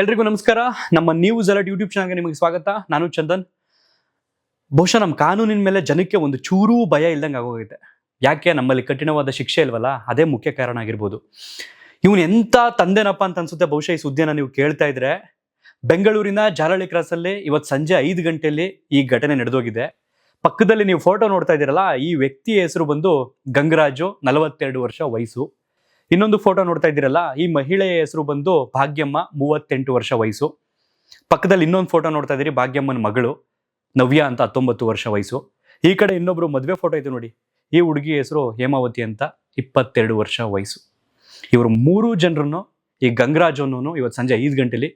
ಎಲ್ರಿಗೂ ನಮಸ್ಕಾರ. ನಮ್ಮ ನ್ಯೂಸ್ ಅಲರ್ಟ್ ಯೂಟ್ಯೂಬ್ ಚಾನಲ್ಗೆ ನಿಮಗೆ ಸ್ವಾಗತ. ನಾನು ಚಂದನ್. ಬಹುಶಃ ನಮ್ಮ ಕಾನೂನಿನ ಮೇಲೆ ಜನಕ್ಕೆ ಒಂದು ಚೂರೂ ಭಯ ಇಲ್ದಂಗೆ ಆಗೋಗಿದೆ ಯಾಕೆ? ನಮ್ಮಲ್ಲಿ ಕಠಿಣವಾದ ಶಿಕ್ಷೆ ಇಲ್ವಲ್ಲ? ಅದೇ ಮುಖ್ಯ ಕಾರಣ ಆಗಿರ್ಬೋದು. ಇವನು ಎಂಥ ತಂದೆನಪ್ಪ ಅಂತ ಅನ್ಸುತ್ತೆ ಬಹುಶಃ ಈ ಸುದ್ದಿಯನ್ನು ನೀವು ಕೇಳ್ತಾ ಇದ್ರೆ. ಬೆಂಗಳೂರಿನ ಜಾಲಹಳ್ಳಿ ಕ್ರಾಸಲ್ಲಿ ಇವತ್ತು ಸಂಜೆ ಐದು ಗಂಟೆಯಲ್ಲಿ ಈ ಘಟನೆ ನಡೆದೋಗಿದೆ. ಪಕ್ಕದಲ್ಲಿ ನೀವು ಫೋಟೋ ನೋಡ್ತಾ ಇದ್ದೀರಲ್ಲ, ಈ ವ್ಯಕ್ತಿಯ ಹೆಸರು ಬಂದು ಗಂಗರಾಜು, ನಲವತ್ತೆರಡು ವರ್ಷ ವಯಸ್ಸು. ಇನ್ನೊಂದು ಫೋಟೋ ನೋಡ್ತಾ ಇದ್ದೀರಲ್ಲ, ಈ ಮಹಿಳೆಯ ಹೆಸರು ಬಂದು ಭಾಗ್ಯಮ್ಮ, ಮೂವತ್ತೆಂಟು ವರ್ಷ ವಯಸ್ಸು. ಪಕ್ಕದಲ್ಲಿ ಇನ್ನೊಂದು ಫೋಟೋ ನೋಡ್ತಾ ಇದ್ದೀರಿ, ಭಾಗ್ಯಮ್ಮನ ಮಗಳು, ನವ್ಯ ಅಂತ ಹತ್ತೊಂಬತ್ತು ವರ್ಷ ವಯಸ್ಸು. ಈ ಕಡೆ ಇನ್ನೊಬ್ರು ಮದುವೆ ಫೋಟೋ ಇದೆ ನೋಡಿ, ಈ ಹುಡುಗಿ ಹೆಸರು ಹೇಮಾವತಿ ಅಂತ ಇಪ್ಪತ್ತೆರಡು ವರ್ಷ ವಯಸ್ಸು. ಇವರು ಮೂರು ಜನರನ್ನು ಈ ಗಂಗರಾಜನೂ ಇವತ್ತು ಸಂಜೆ ಐದು ಗಂಟೆಲಿ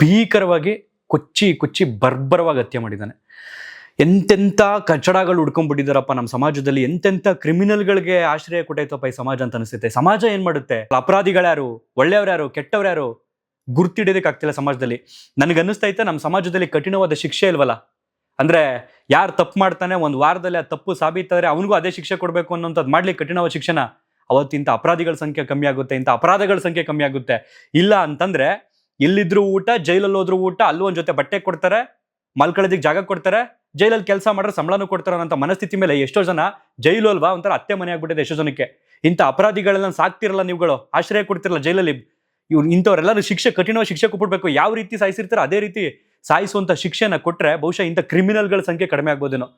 ಭೀಕರವಾಗಿ ಕೊಚ್ಚಿ ಕೊಚ್ಚಿ ಬರ್ಬರವಾಗಿ ಹತ್ಯೆ ಮಾಡಿದ್ದಾನೆ. ಎಂತೆಂಥ ಕಚಡಗಳು ಹುಡ್ಕೊಂಡ್ಬಿಟ್ಟಿದಾರಪ್ಪ ನಮ್ಮ ಸಮಾಜದಲ್ಲಿ ಎಂತೆಂಥ ಕ್ರಿಮಿನಲ್ಗಳಿಗೆ ಆಶ್ರಯ ಕೊಟ್ಟೈತಪ್ಪ ಈ ಸಮಾಜ ಅಂತ ಅನಿಸುತ್ತೆ. ಸಮಾಜ ಏನ್ ಮಾಡುತ್ತೆ? ಅಪರಾಧಿಗಳ್ಯಾರು ಒಳ್ಳೆಯವ್ರ್ಯಾರು ಕೆಟ್ಟವ್ರ್ಯಾರು ಗುರ್ತಿಡೋದಕ್ಕಾಗ್ತಿಲ್ಲ ಸಮಾಜದಲ್ಲಿ. ನನಗೆ ಅನ್ನಿಸ್ತೈತೆ ನಮ್ಮ ಸಮಾಜದಲ್ಲಿ ಕಠಿಣವಾದ ಶಿಕ್ಷೆ ಇಲ್ವಲ್ಲ? ಅಂದ್ರೆ ಯಾರು ತಪ್ಪು ಮಾಡ್ತಾನೆ, ಒಂದು ವಾರದಲ್ಲಿ ಆ ತಪ್ಪು ಸಾಬೀತಾದ್ರೆ ಅವನಿಗೂ ಅದೇ ಶಿಕ್ಷೆ ಕೊಡಬೇಕು ಅನ್ನೋಂಥದ್ದು ಮಾಡ್ಲಿಕ್ಕೆ ಕಠಿಣವಾದ ಶಿಕ್ಷಣ ಅವತ್ತಿಂತ ಅಪರಾಧಿಗಳ ಸಂಖ್ಯೆ ಕಮ್ಮಿ ಆಗುತ್ತೆ ಇಂಥ ಅಪರಾಧಗಳ ಸಂಖ್ಯೆ ಕಮ್ಮಿ ಆಗುತ್ತೆ. ಇಲ್ಲ ಅಂತಂದ್ರೆ ಇಲ್ಲಿದ್ರು ಊಟ, ಜೈಲಲ್ಲಿ ಹೋದ್ರು ಊಟ, ಅಲ್ಲೂ ಒಂದ್ ಜೊತೆ ಬಟ್ಟೆ ಕೊಡ್ತಾರೆ ಮಲ್ಕೊಳ್ಳೋದಕ್ಕೆ ಜಾಗ ಕೊಡ್ತಾರೆ ಜೈಲಲ್ಲಿ ಕೆಲಸ ಮಾಡಿದ್ರೆ ಸಂಬಳನೂ ಕೊಡ್ತಾರೆ ಅನ್ನೋ ಮನಸ್ಥಿತಿ ಮೇಲೆ ಎಷ್ಟೋ ಜನ ಜೈಲು ಅಲ್ವಾ? ಒಂಥರ ಅತ್ತೆ ಮನೆ ಆಗ್ಬಿಟ್ಟಿದೆ ಎಷ್ಟೋ ಜನಕ್ಕೆ. ಇಂಥ ಅಪರಾಧಿಗಳೆಲ್ಲ ಸಾಕ್ತಿರಲ್ಲ ನೀವುಗಳು. ಆಶ್ರಯ ಕೊಡ್ತಿರಲ್ಲ ಜೈಲಲ್ಲಿ. ಇವ್ರು ಇಂಥವ್ರೆಲ್ಲರೂ ಶಿಕ್ಷೆ ಕಠಿಣವಾಗಿ ಶಿಕ್ಷೆ ಕೊಟ್ಬಿಡ್ಬೇಕು. ಯಾವ ರೀತಿ ಸಾಯಿಸಿರ್ತಾರೆ ಅದೇ ರೀತಿ ಸಾಯಿಸುವಂಥ ಶಿಕ್ಷೆನ ಕೊಟ್ಟರೆ ಬಹುಶಃ ಇಂಥ ಕ್ರಿಮಿನಲ್ಗಳ ಸಂಖ್ಯೆ ಕಡಿಮೆ ಆಗ್ಬೋದೇನೋ.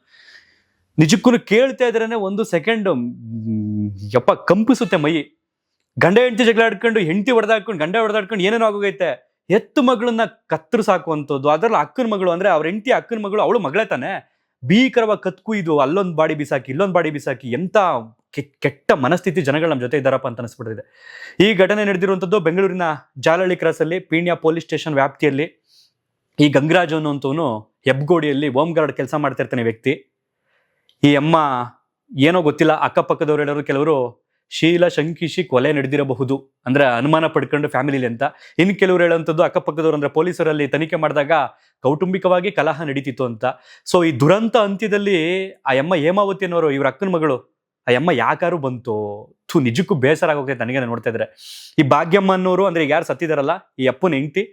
ನಿಜಕ್ಕೂ ಕೇಳ್ತಾ ಇದ್ರೇ ಒಂದು ಸೆಕೆಂಡ್ ಯಪ್ಪ, ಕಂಪಿಸುತ್ತೆ ಮೈ. ಗಂಡ ಹೆಂಡತಿ ಜಗಳ ಆಡ್ಕೊಂಡು, ಹೆಂಡತಿ ಹೊಡೆದಾಡ್ಕೊಂಡು, ಗಂಡ ಹೊಡೆದಾಡ್ಕೊಂಡು ಏನೇನೋ ಆಗೋಗೈತೆ. ಎತ್ತು ಮಗಳನ್ನ ಕತ್ತರು ಸಾಕುವಂಥದ್ದು. ಅದರಲ್ಲಿ ಅಕ್ಕನ ಮಗಳು ಅಂದ್ರೆ ಅವ್ರ ಹೆಂಡತಿ ಅಕ್ಕನ ಮಗಳು ಅವಳು ಮಗಳೇ ತಾನೆ. ಭೀಕರವಾಗಿ ಕತ್ಕು ಇದು, ಅಲ್ಲೊಂದು ಬಾಡಿ ಬಿಸಾಕಿ, ಇಲ್ಲೊಂದು ಬಾಡಿ ಬಿಸಾಕಿ ಎಂತ ಕೆಟ್ಟ ಮನಸ್ಥಿತಿ ಜನಗಳು ನಮ್ಮ ಜೊತೆ ಇದ್ದಾರಪ್ಪ ಅಂತ ಅನಿಸ್ಬಿಟ್ಟಿದೆ. ಈ ಘಟನೆ ನಡೆದಿರುವಂಥದ್ದು ಬೆಂಗಳೂರಿನ ಜಾಲಹಳ್ಳಿ ಕ್ರಾಸಲ್ಲಿ, ಪೀಣ್ಯ ಪೊಲೀಸ್ ಸ್ಟೇಷನ್ ವ್ಯಾಪ್ತಿಯಲ್ಲಿ. ಈ ಗಂಗರಾಜ್ ಅನ್ನುವಂಥವನು ಹೆಬ್ಗೋಡಿಯಲ್ಲಿ ಹೋಮ್ ಗಾರ್ಡ್ ಕೆಲಸ ಮಾಡ್ತಿರ್ತಾನೆ ವ್ಯಕ್ತಿ. ಈ ಅಮ್ಮ ಏನೋ ಗೊತ್ತಿಲ್ಲ, ಅಕ್ಕಪಕ್ಕದವ್ರು ಹೇಳೋರು ಕೆಲವರು ಶೀಲ ಶಂಕಿಸಿ ಕೊಲೆ ನಡೆದಿರಬಹುದು. ಅಂದ್ರೆ ಅನುಮಾನ ಪಡ್ಕೊಂಡು ಫ್ಯಾಮಿಲಿಲಿ ಅಂತ. ಇನ್ನು ಕೆಲವರು ಹೇಳುವಂಥದ್ದು ಅಕ್ಕಪಕ್ಕದವ್ರು ಅಂದ್ರೆ ಪೊಲೀಸರಲ್ಲಿ ತನಿಖೆ ಮಾಡಿದಾಗ ಕೌಟುಂಬಿಕವಾಗಿ ಕಲಹ ನಡೀತಿತ್ತು ಅಂತ. ಸೊ ಈ ದುರಂತ ಅಂತ್ಯದಲ್ಲಿ ಆ ಅಮ್ಮ ಹೇಮಾವತಿ ಅನ್ನೋರು, ಇವ್ರ ಅಕ್ಕನ ಮಗಳು, ಆ ಅಮ್ಮ ಯಾಕಾರು ಬಂತು? ಥು, ನಿಜಕ್ಕೂ ಬೇಸರ ಆಗೋಗ್ತದೆ ನನಗೆ ನೋಡ್ತಾ ಇದ್ರೆ. ಈ ಭಾಗ್ಯಮ್ಮ ಅನ್ನೋರು ಅಂದ್ರೆ ಈಗ ಯಾರು ಸತ್ತಿದಾರಲ್ಲ, ಈ ಅಪ್ಪನ ಹೆಂಡತಿ,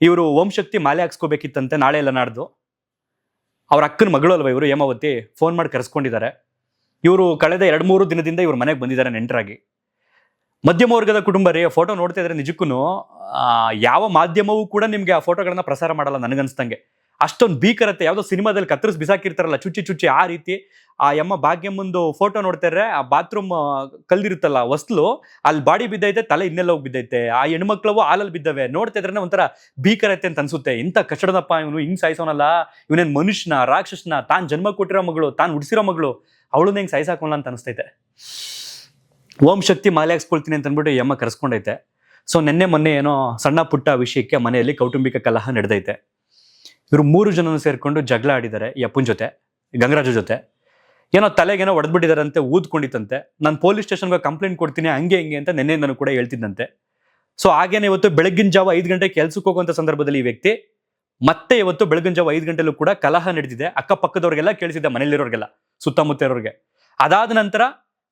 ಇವರು ಓಂ ಶಕ್ತಿ ಮಾಲೆ ಹಾಕ್ಸ್ಕೋಬೇಕಿತ್ತಂತೆ ನಾಳೆ ಎಲ್ಲ ನಾಡ್ದು. ಅವ್ರ ಅಕ್ಕನ ಮಗಳು ಅಲ್ವಾ ಇವರು ಹೇಮಾವತಿ? ಫೋನ್ ಮಾಡಿ ಕರೆಸ್ಕೊಂಡಿದ್ದಾರೆ. ಇವರು ಕಳೆದ ಎರಡು ಮೂರು ದಿನದಿಂದ ಇವ್ರ ಮನೆಗೆ ಬಂದಿದ್ದಾರೆ ನೆಂಟರಾಗಿ. ಮಧ್ಯಮ ವರ್ಗದ ಕುಟುಂಬ ರೀ ಫೋಟೋ ನೋಡ್ತಾ ಇದ್ರೆ ನಿಜಕ್ಕೂ ಯಾವ ಮಾಧ್ಯಮವೂ ಕೂಡ ನಿಮಗೆ ಆ ಫೋಟೋಗಳನ್ನ ಪ್ರಸಾರ ಮಾಡಲ್ಲ ನನಗನ್ಸ್ದಂಗೆ. ಅಷ್ಟೊಂದು ಭೀಕರತೆ, ಯಾವುದೋ ಸಿನಿಮಾದಲ್ಲಿ ಕತ್ತರಿಸಿ ಬಿಸಾಕಿರ್ತಾರಲ್ಲ, ಚುಚ್ಚಿ ಚುಚ್ಚಿ ಆ ರೀತಿ. ಆ ಯಮ್ಮ ಭಾಗ್ಯಮ್ಮಂದು ಫೋಟೋ ನೋಡ್ತಾರೆ ಆ ಬಾತ್ರೂಮ್ ಕಲ್ದಿರುತ್ತಲ್ಲ ವಸ್ಲು ಅಲ್ಲಿ ಬಾಡಿ ಬಿದ್ದೈತೆ, ತಲೆ ಇನ್ನೆಲ್ಲ ಹೋಗಿ ಬಿದ್ದೈತೆ. ಆ ಹೆಣ್ಮಕ್ಳವು ಹಾಲಲ್ಲಿ ಬಿದ್ದವೆ. ನೋಡ್ತಾ ಇದ್ರೆ ಒಂಥರ ಭೀಕರತೆ ಅಂತ ಅನ್ಸುತ್ತೆ. ಇಂಥ ಕಷ್ಟದಪ್ಪ ಇವನು ಹಿಂಗ್ ಸಾಯಿಸೋನಲ್ಲ. ಇವನೇನ್ ಮನುಷ್ಯನ, ರಾಕ್ಷಸನ, ತಾನ್ ಜನ್ಮ ಕೊಟ್ಟಿರೋ ಮಗಳು, ತಾನು ಉಡ್ಸಿರೋ ಮಗಳು, ಅವಳನ್ನ ಹೆಂಗ್ ಸಾಯಿಸಾಕೋಲ್ಲ ಅಂತ ಅನಿಸ್ತೈತೆ. ಓಂ ಶಕ್ತಿ ಮಾಲೆ ಹಾಕ್ಸ್ಕೊಳ್ತೀನಿ ಅಂತ ಅಂದ್ಬಿಟ್ಟು ಯಮ್ಮ ಕರೆಸ್ಕೊಂಡೈತೆ. ಸೊ, ನಿನ್ನೆ, ಮೊನ್ನೆ ಏನೋ ಸಣ್ಣ ಪುಟ್ಟ ವಿಷಯಕ್ಕೆ ಮನೆಯಲ್ಲಿ ಕೌಟುಂಬಿಕ ಕಲಹ ನಡೆದೈತೆ. ಇವರು ಮೂರು ಜನನು ಸೇರ್ಕೊಂಡು ಜಗಳ ಆಡಿದ್ದಾರೆ ಈ ಅಪ್ಪನ ಜೊತೆ ಗಂಗರಾಜು ಜೊತೆ. ಏನೋ ತಲೆಗೇನೋ ಒಡೆದ್ಬಿಟ್ಟಿದಾರಂತೆ, ಊದ್ಕೊಂಡಿತ್ತಂತೆ. ನಾನು ಪೊಲೀಸ್ ಸ್ಟೇಷನ್ಗೆ ಕಂಪ್ಲೇಂಟ್ ಕೊಡ್ತೀನಿ, ಹಂಗೆ ಹಿಂಗೆ ಅಂತ ನಿನ್ನೆ ನಾನು ಕೂಡ ಹೇಳ್ತಿದ್ದಂತೆ. ಸೊ ಹಾಗೇನೆ ಇವತ್ತು ಬೆಳಗಿನ ಜಾವ ಐದು ಗಂಟೆ ಕೆಲ್ಸಕ್ಕೆ ಹೋಗುವಂತ ಸಂದರ್ಭದಲ್ಲಿ ಈ ವ್ಯಕ್ತಿ, ಮತ್ತೆ ಇವತ್ತು ಬೆಳಗಿನ ಜಾವ ಐದು ಗಂಟೆಲೂ ಕೂಡ ಕಲಹ ನಡೆದಿದೆ. ಅಕ್ಕಪಕ್ಕದವ್ರಿಗೆಲ್ಲ ಕೇಳಿಸಿದ್ದೆ ಮನೇಲಿರೋರಿಗೆಲ್ಲ ಸುತ್ತಮುತ್ತ ಇರೋರಿಗೆ ಅದಾದ ನಂತರ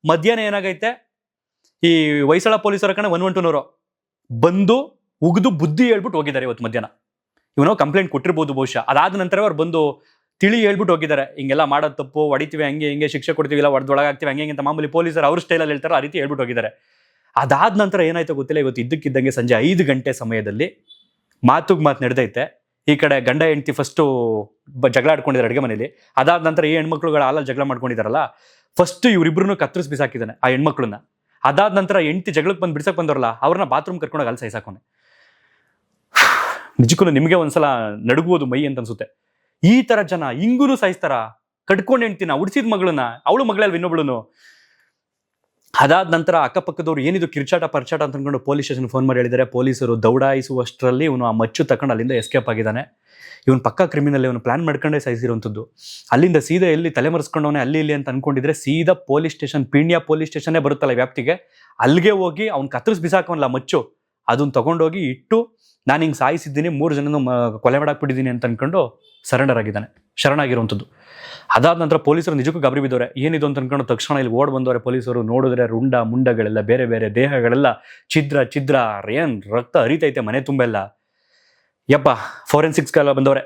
ಮಧ್ಯಾಹ್ನ ಏನಾಗೈತೆ? ಈ ಹೊಯ್ಸಳ ಪೊಲೀಸರ ಕಣ ಒನ್ ಒನ್ ಟೂನವರು ಬಂದು ಉಗಿದು ಬುದ್ಧಿ ಹೇಳ್ಬಿಟ್ಟು ಹೋಗಿದ್ದಾರೆ ಇವತ್ತು ಮಧ್ಯಾಹ್ನ. ಇವನು ಕಂಪ್ಲೇಂಟ್ ಕೊಟ್ಟಿರ್ಬೋದು ಬಹುಶಃ. ಅದಾದ ನಂತರ ಅವ್ರು ಬಂದು ತಿಳಿ ಹೇಳ್ಬಿಟ್ಟು ಹೋಗಿದ್ದಾರೆ. ಹಿಂಗೆಲ್ಲ ಮಾಡೋದು ತಪ್ಪು, ಹೊಡಿತೀವಿ, ಹಂಗೆ ಹಿಂಗೆ ಶಿಕ್ಷೆ ಕೊಡ್ತೀವಿ, ಇಲ್ಲ ಹೊಡೆದೊಳಗಾಗ್ತೀವಿ ಹಂಗೆ ಅಂತ ಮಾಮೂಲಿ ಪೊಲೀಸರು ಅವ್ರ ಸ್ಟೈಲಲ್ಲಿ ಹೇಳ್ತಾರೆ, ಆ ರೀತಿ ಹೇಳ್ಬಿಟ್ಟು ಹೋಗಿದ್ದಾರೆ. ಅದಾದ ನಂತರ ಏನಾಯ್ತು ಗೊತ್ತಿಲ್ಲ, ಇವತ್ತು ಇದ್ದಕ್ಕಿದ್ದಂಗೆ ಸಂಜೆ ಐದು ಗಂಟೆ ಸಮಯದಲ್ಲಿ ಮಾತುಗೆ ಮಾತು ನಡೆದೈತೆ. ಈ ಕಡೆ ಗಂಡ, ಹೆಂಡತಿ ಫಸ್ಟು ಜಗಳ ಆಡ್ಕೊಂಡಿದ್ದಾರೆ ಅಡುಗೆ ಮನೇಲಿ ಅದಾದ ನಂತರ ಈ ಹೆಣ್ಮಕ್ಳುಗಳ ಹಾಲಲ್ಲಿ ಜಗಳ ಮಾಡ್ಕೊಂಡಿದ್ದಾರಲ್ಲ ಫಸ್ಟ್ ಇವರಿಬ್ರು ಕತ್ತರಿಸಿ ಬಿಸಾಕಿದ್ದಾನೆ ಆ ಹೆಣ್ಮಕ್ಳನ್ನ. ಅದಾದ ನಂತರ ಹೆಂಡತಿ ಜಗಳಕ್ಕೆ ಬಂದು ಬಿಡ್ಸಕ್ಕೆ ಬಂದವರಲ್ಲ, ಅವ್ರನ್ನ ಬಾತ್ರೂಮ್ ಕರ್ಕೊಂಡೋಗಿ ಅಲ್ಲಿ ಸಾಯ್ಸಾಕೋನೆ ನಿಜಕ್ಕೂ ನಿಮಗೆ ಒಂದ್ಸಲ ನಡುಗುವುದು ಮೈ ಅಂತ ಅನ್ಸುತ್ತೆ. ಈ ತರ ಜನ ಹಿಂಗೂ ಸಾಯಿಸ್ತಾರ, ಕಟ್ಕೊಂಡು ಹೆಣ್ತಿನ ಉಡ್ಸಿದ ಮಗಳನ್ನ, ಅವಳು ಮಗಳಲ್ಲಿ ಇನ್ನೊಬ್ಳುನು. ಅದಾದ ನಂತರ ಅಕ್ಕಪಕ್ಕದವ್ರು ಏನಿದು ಕಿರ್ಚಾಟ, ಪರ್ಚಾಟ ಅಂತ ಅನ್ಕೊಂಡು ಪೊಲೀಸ್ ಸ್ಟೇಷನ್ ಫೋನ್ ಮಾಡಿ ಹೇಳಿದರೆ, ಪೊಲೀಸರು ದೌಡಾಯಿಸುವಷ್ಟರಲ್ಲಿ ಇವನು ಆ ಮಚ್ಚು ತಕೊಂಡು ಅಲ್ಲಿಂದ ಎಸ್ಕೇಪ್ ಆಗಿದ್ದಾನೆ. ಇವನು ಪಕ್ಕ ಕ್ರಿಮಿನಲ್ ಇವನು ಪ್ಲಾನ್ ಮಾಡ್ಕೊಂಡೇ ಸಾಯಿಸಿರುವಂಥದ್ದು. ಅಲ್ಲಿಂದ ಸೀದಾ ಎಲ್ಲಿ ತಲೆಮರೆಸ್ಕೊಂಡವನೇ ಅಲ್ಲಿ ಇಲ್ಲಿ ಅಂತ ಅನ್ಕೊಂಡಿದ್ರೆ ಸೀದಾ ಪೊಲೀಸ್ ಸ್ಟೇಷನ್, ಪೀಣ್ಯ ಪೊಲೀಸ್ ಸ್ಟೇಷನ್ನೇ ಬರುತ್ತಲ್ಲ ವ್ಯಾಪ್ತಿಗೆ, ಅಲ್ಲಿಗೆ ಹೋಗಿ ಅವ್ನು ಕತ್ತರಿಸ್ ಬಿಸಾಕವಲ್ಲ ಮಚ್ಚು. ಅದನ್ನ ತಗೊಂಡೋಗಿ ಇಟ್ಟು ನಾನು ಹಿಂಗೆ ಸಾಯಿಸಿದ್ದೀನಿ, ಮೂರು ಜನನ ಕೊಲೆ ಮಾಡಾಕ್ಬಿಟ್ಟಿದ್ದೀನಿ ಅಂತ ಅನ್ಕೊಂಡು ಸರೆಂಡರ್ ಆಗಿದ್ದಾನೆ ಶರಣಾಗಿರುವಂಥದ್ದು. ಅದಾದ ನಂತರ ಪೊಲೀಸರು ನಿಜಕ್ಕೂ ಗಬರಿ ಬಿದ್ದವ್ರೆ. ಏನಿದು ಅಂತ ಅನ್ಕೊಂಡು ತಕ್ಷಣ ಇಲ್ಲಿ ಓಡ್ ಬಂದವ್ರೆ ಪೊಲೀಸರು, ನೋಡಿದ್ರೆ ರುಂಡ, ಮುಂಡಗಳೆಲ್ಲ, ಬೇರೆ ಬೇರೆ ದೇಹಗಳೆಲ್ಲ ಛಿದ್ರ ಛಿದ್ರ, ಏನ್ ರಕ್ತ ಹರಿತೈತೆ ಮನೆ ತುಂಬೆಲ್ಲ. ಯಪ್ಪ ಫೋರೆನ್ಸಿಕ್ಸ್ ಕಾಲ ಬಂದವ್ರೆ,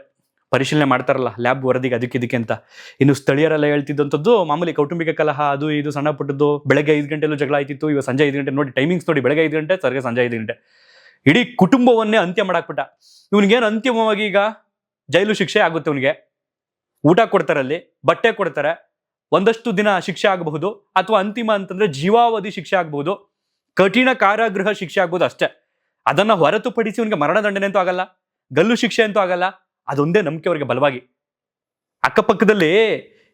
ಪರಿಶೀಲನೆ ಮಾಡ್ತಾರಲ್ಲ, ಲ್ಯಾಬ್ ವರದಿಗೆ ಅದಕ್ಕೆ ಇದಕ್ಕೆ ಅಂತ. ಇನ್ನು ಸ್ಥಳೀಯರೆಲ್ಲ ಹೇಳ್ತಿದ್ದಂಥದ್ದು ಮಾಮೂಲಿ ಕೌಟುಂಬಿಕ ಕಲಹ, ಅದು ಇದು ಸಣ್ಣ ಪುಟ್ಟದ್ದು ಬೆಳಗ್ಗೆ ಐದು ಗಂಟೆಲೂ ಜಗಳ ಆಯ್ತಿತ್ತು, ಇವಾಗ ಸಂಜೆ ಐದು ಗಂಟೆ. ನೋಡಿ ಟೈಮಿಂಗ್ಸ್ ನೋಡಿ, ಬೆಳಗ್ಗೆ ಐದು ಗಂಟೆ, ಸರ್ಗೆ ಸಂಜೆ ಐದು ಗಂಟೆ. ಇಡೀ ಕುಟುಂಬವನ್ನೇ ಅಂತ್ಯ ಮಾಡಾಕ್ಬಿಟ್ಟ. ಇವನಿಗೇನು ಅಂತಿಮವಾಗಿ ಈಗ ಜೈಲು ಶಿಕ್ಷೆ ಆಗುತ್ತೆ ಅವನಿಗೆ. ಊಟ ಕೊಡ್ತಾರೆ ಅಲ್ಲಿ, ಬಟ್ಟೆ ಕೊಡ್ತಾರೆ. ಒಂದಷ್ಟು ದಿನ ಶಿಕ್ಷೆ ಆಗಬಹುದು ಅಥವಾ ಅಂತಿಮ ಅಂತಂದ್ರೆ ಜೀವಾವಧಿ ಶಿಕ್ಷೆ ಆಗಬಹುದು. ಕಠಿಣ ಕಾರಾಗೃಹ ಶಿಕ್ಷೆ ಆಗ್ಬೋದು ಅಷ್ಟೇ. ಅದನ್ನ ಹೊರತುಪಡಿಸಿ ಅವನಿಗೆ ಮರಣದಂಡನೆ ಅಂತೂ ಆಗಲ್ಲ, ಗಲ್ಲು ಶಿಕ್ಷೆ ಅಂತೂ ಆಗಲ್ಲ. ಅದೊಂದೇ ನಂಬಿಕೆ ಅವರಿಗೆ ಬಲವಾಗಿ. ಅಕ್ಕಪಕ್ಕದಲ್ಲಿ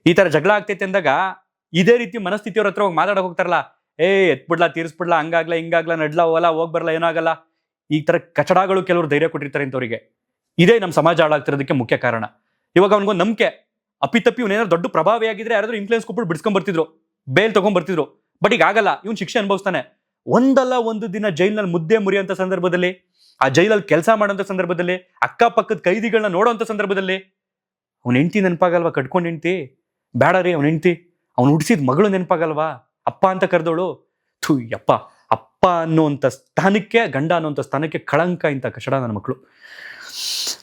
ಈ ತರ ಜಗಳ ಆಗ್ತೈತೆ ಅಂದಾಗ ಇದೇ ರೀತಿ ಮನಸ್ಥಿತಿಯವ್ರ ಹತ್ರ ಹೋಗಿ ಮಾತಾಡಕ್ ಹೋಗ್ತಾರಲ್ಲ, ಏ, ಎತ್ಬಿಡ್ಲಾ, ತೀರ್ಸ್ಬಿಡ್ಲಾ, ಹಂಗಾಗ್ಲಾ, ಹಿಂಗಾಗ್ಲಾ, ನಡ್ಲಾ, ಹೋಗಲ್ಲ, ಹೋಗ್ ಏನೋ ಏನಾಗಲ್ಲ ಈ ತರ ಕಚಡಗಳು ಕೆಲವರು ಧೈರ್ಯ ಕೊಟ್ಟಿರ್ತಾರೆ ಇಂಥವ್ರಿಗೆ ಇದೇ ನಮ್ಮ ಸಮಾಜ ಹಾಳಾಗ್ತಿರೋದಕ್ಕೆ ಮುಖ್ಯ ಕಾರಣ. ಇವಾಗ ಅವನಿಗೊಂದು ನಂಬಿಕೆ. ಅಪ್ಪಿತಪ್ಪಿ ಇವನೇನಾದ್ರು ದೊಡ್ಡ ಪ್ರಭಾವಿಯಾಗಿದ್ರೆ ಯಾರಾದ್ರೂ ಇನ್ಫ್ಲೂಯೆನ್ಸ್ ಕೊಟ್ಬಿಟ್ಟು ಬಿಡ್ಸ್ಕೊಂಡ್ ಬರ್ತಿದ್ರು ಬೇಲ್ ತಗೊಂಡ್ ಬರ್ತಿದ್ರು. ಬಟ್ ಈಗ ಆಗಲ್ಲ, ಇವ್ನ ಶಿಕ್ಷೆ ಅನುಭವಿಸ್ತಾನೆ. ಒಂದಲ್ಲ ಒಂದು ದಿನ ಜೈಲಿನಲ್ಲಿ ಮುದ್ದೆ ಮುರಿಯುವಂತ ಸಂದರ್ಭದಲ್ಲಿ, ಆ ಜೈಲಲ್ಲಿ ಕೆಲಸ ಮಾಡೋಂಥ ಸಂದರ್ಭದಲ್ಲಿ, ಅಕ್ಕಪಕ್ಕದ ಕೈದಿಗಳನ್ನ ನೋಡೋಂಥ ಸಂದರ್ಭದಲ್ಲಿ, ಅವ್ನ ಹೆಂಡತಿ ನೆನಪಾಗಲ್ವಾ? ಕಟ್ಕೊಂಡು ಹೆಂಡತಿ? ಬೇಡ ರೀ ಅವ್ನ ಹೆಂಡತಿ. ಅವ್ನು ಹುಡ್ಸಿದ ಮಗಳು ನೆನಪಾಗಲ್ವಾ? ಅಪ್ಪ ಅಂತ ಕರೆದವಳು ಥೂ, ಯಪ್ಪ. ಅಪ್ಪ ಅನ್ನುವಂಥ ಸ್ಥಾನಕ್ಕೆ, ಗಂಡ ಅನ್ನುವಂಥ ಸ್ಥಾನಕ್ಕೆ ಕಳಂಕ ಇಂಥ ಕಷಡ ನನ್ನ ಮಕ್ಕಳು.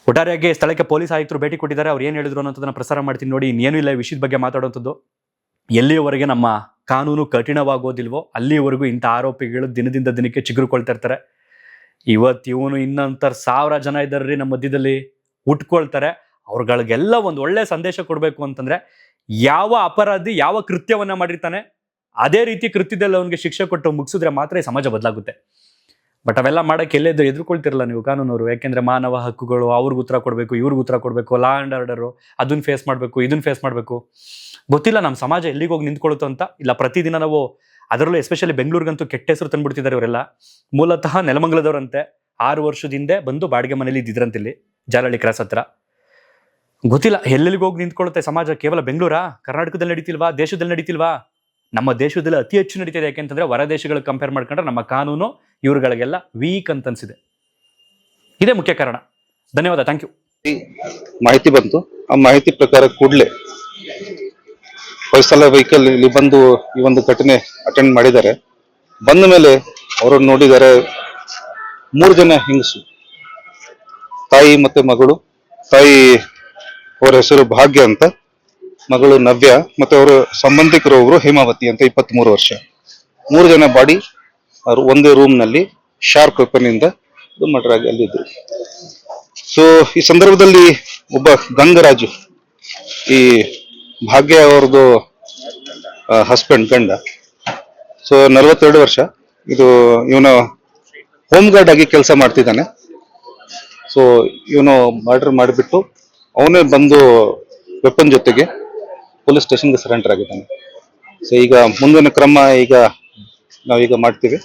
ಒಟ್ಟಾರೆಯಾಗಿ ಸ್ಥಳಕ್ಕೆ ಪೊಲೀಸ್ ಆಯುಕ್ತರು ಭೇಟಿ ಕೊಟ್ಟಿದ್ದಾರೆ. ಅವ್ರು ಏನು ಹೇಳಿದ್ರು ಅನ್ನೋದನ್ನ ಪ್ರಸಾರ ಮಾಡ್ತೀನಿ ನೋಡಿ. ಇನ್ನೇನು ಇಲ್ಲ ಈ ವಿಷಯದ ಬಗ್ಗೆ ಮಾತಾಡುವಂಥದ್ದು ಎಲ್ಲಿಯವರೆಗೆ ನಮ್ಮ ಕಾನೂನು ಕಠಿಣವಾಗೋದಿಲ್ವೋ ಅಲ್ಲಿವರೆಗೂ ಇಂಥ ಆರೋಪಿಗಳು ದಿನದಿಂದ ದಿನಕ್ಕೆ ಚಿಗುರುಕೊಳ್ತಾ ಇರ್ತಾರೆ. ಇವತ್ತು ಇವನು ಇನ್ನಂತರ ಸಾವಿರ ಜನ ಇದ್ದಾರ್ರಿ ನಮ್ಮ ಮಧ್ಯದಲ್ಲಿ. ಉಟ್ಕೊಳ್ತಾರೆ. ಅವ್ರಗಳಿಗೆಲ್ಲ ಒಂದು ಒಳ್ಳೆ ಸಂದೇಶ ಕೊಡಬೇಕು ಅಂತಂದ್ರೆ ಯಾವ ಅಪರಾಧಿ ಯಾವ ಕೃತ್ಯವನ್ನ ಮಾಡಿರ್ತಾನೆ? ಅದೇ ರೀತಿ ಕೃತ್ಯದಲ್ಲಿ ಅವನಿಗೆ ಶಿಕ್ಷೆ ಕೊಟ್ಟು ಮುಗಿಸಿದ್ರೆ ಮಾತ್ರ ಸಮಾಜ ಬದಲಾಗುತ್ತೆ. ಬಟ್ ಅವೆಲ್ಲ ಮಾಡಕ್ಕೆ ಎಲ್ಲೆದ್ದು ಎದುರ್ಕೊಳ್ತಿರಲ್ಲ ನೀವು ಕಾನೂನವರು. ಯಾಕೆಂದ್ರೆ ಮಾನವ ಹಕ್ಕುಗಳು, ಅವ್ರಿಗೆ ಉತ್ತರ ಕೊಡಬೇಕು, ಇವ್ರಿಗೆ ಉತ್ತರ ಕೊಡಬೇಕು ಲಾ ಆ್ಯಂಡ್ ಆರ್ಡರು ಅದನ್ನ ಫೇಸ್ ಮಾಡಬೇಕು, ಇದನ್ನ ಫೇಸ್ ಮಾಡಬೇಕು. ಗೊತ್ತಿಲ್ಲ ನಮ್ಮ ಸಮಾಜ ಎಲ್ಲಿಗೆ ಹೋಗಿ ನಿಂತ್ಕೊಳ್ಳುತ್ತೋ ಅಂತ. ಇಲ್ಲ, ಪ್ರತಿದಿನ ನಾವು ಅದರಲ್ಲೂ ಎಸ್ಪೆಷಲಿ ಬೆಂಗಳೂರಿಗಂತೂ ಕೆಟ್ಟ ಹೆಸರು ತಂದ್ಬಿಡ್ತಿದ್ದಾರೆ ಇವರೆಲ್ಲ. ಮೂಲತಃ ನೆಲಮಂಗಲದವರಂತೆ ಆರು ವರ್ಷದಿಂದ ಬಂದು ಬಾಡಿಗೆ ಮನೇಲಿ ಇದ್ದಿದ್ರಂತೆ ಇಲ್ಲಿ ಜಾಲಹಳ್ಳಿ ಕ್ರಾಸ್ ಹತ್ರ. ಗೊತ್ತಿಲ್ಲ, ಎಲ್ಲೆಲ್ಲಿಗೆ ಹೋಗಿ ನಿಂತ್ಕೊಳ್ಳುತ್ತೆ ಸಮಾಜ? ಕೇವಲ ಬೆಂಗಳೂರಾ? ಕರ್ನಾಟಕದಲ್ಲಿ ನಡೀತಿಲ್ವಾ? ದೇಶದಲ್ಲಿ ನಡೀತಿಲ್ವಾ? ನಮ್ಮ ದೇಶದಲ್ಲಿ ಅತಿ ಹೆಚ್ಚು ನಡೀತಿದೆ ಯಾಕೆಂತಂದ್ರೆ ಹೊರ ದೇಶಗಳಿಗೆ ಕಂಪೇರ್ ಮಾಡ್ಕೊಂಡ್ರೆ ನಮ್ಮ ಕಾನೂನು ಇವ್ರುಗಳಿಗೆಲ್ಲ ವೀಕ್ ಅಂತ ಅನ್ಸಿದೆ. ಇದೇ ಮುಖ್ಯ ಕಾರಣ. ಧನ್ಯವಾದ ಥ್ಯಾಂಕ್ ಯು ಮಾಹಿತಿ ಬಂತು. ಆ ಮಾಹಿತಿ ಪ್ರಕಾರ ಕೂಡಲೇ ಹೊಯ್ಸಲ ವೆಹಿಕಲ್ ಇಲ್ಲಿ ಬಂದು ಈ ಒಂದು ಘಟನೆ ಅಟೆಂಡ್ ಮಾಡಿದ್ದಾರೆ. ಬಂದ ಮೇಲೆ ಅವರು ನೋಡಿದ್ದಾರೆ ಮೂರು ಜನ ಹೆಂಗಸು, ತಾಯಿ ಮತ್ತೆ ಮಗಳು, ತಾಯಿ ಅವರ ಹೆಸರು ಭಾಗ್ಯ ಅಂತ. ಮಗಳು ನವ್ಯ ಮತ್ತೆ ಅವರ ಸಂಬಂಧಿಕರು ಒಬ್ರು ಹೇಮಾವತಿ ಅಂತ ಇಪ್ಪತ್ತ್ ಮೂರು ವರ್ಷ. ಮೂರು ಜನ ಬಾಡಿ ಅವರು ಒಂದೇ ರೂಮ್ನಲ್ಲಿ ಶಾರ್ಪ್ ವೆಪನ್ ಇಂದ ಮರ್ಡರ್ ಆಗಿ ಅಲ್ಲಿದ್ರು ಸೊ ಈ ಸಂದರ್ಭದಲ್ಲಿ ಒಬ್ಬ ಗಂಗರಾಜು, ಈ ಭಾಗ್ಯ ಅವ್ರದ್ದು ಹಸ್ಬೆಂಡ್ ಗಂಡ. ಸೊ ನಲ್ವತ್ತೆರಡು ವರ್ಷ. ಇದು ಇವನು ಹೋಮ್ ಗಾರ್ಡ್ ಆಗಿ ಕೆಲಸ ಮಾಡ್ತಿದ್ದಾನೆ. ಸೊ ಇವನು ಮರ್ಡರ್ ಮಾಡಿಬಿಟ್ಟು ಅವನೇ ಬಂದು ವೆಪನ್ ಜೊತೆಗೆ ಪೊಲೀಸ್ ಸ್ಟೇಷನ್ಗೆ ಸರೆಂಡರ್ ಆಗಿದ್ದಾನೆ. ಸೊ ಈಗ ಮುಂದಿನ ಕ್ರಮ ಈಗ ನಾವೀಗ ಮಾಡ್ತೀವಿ.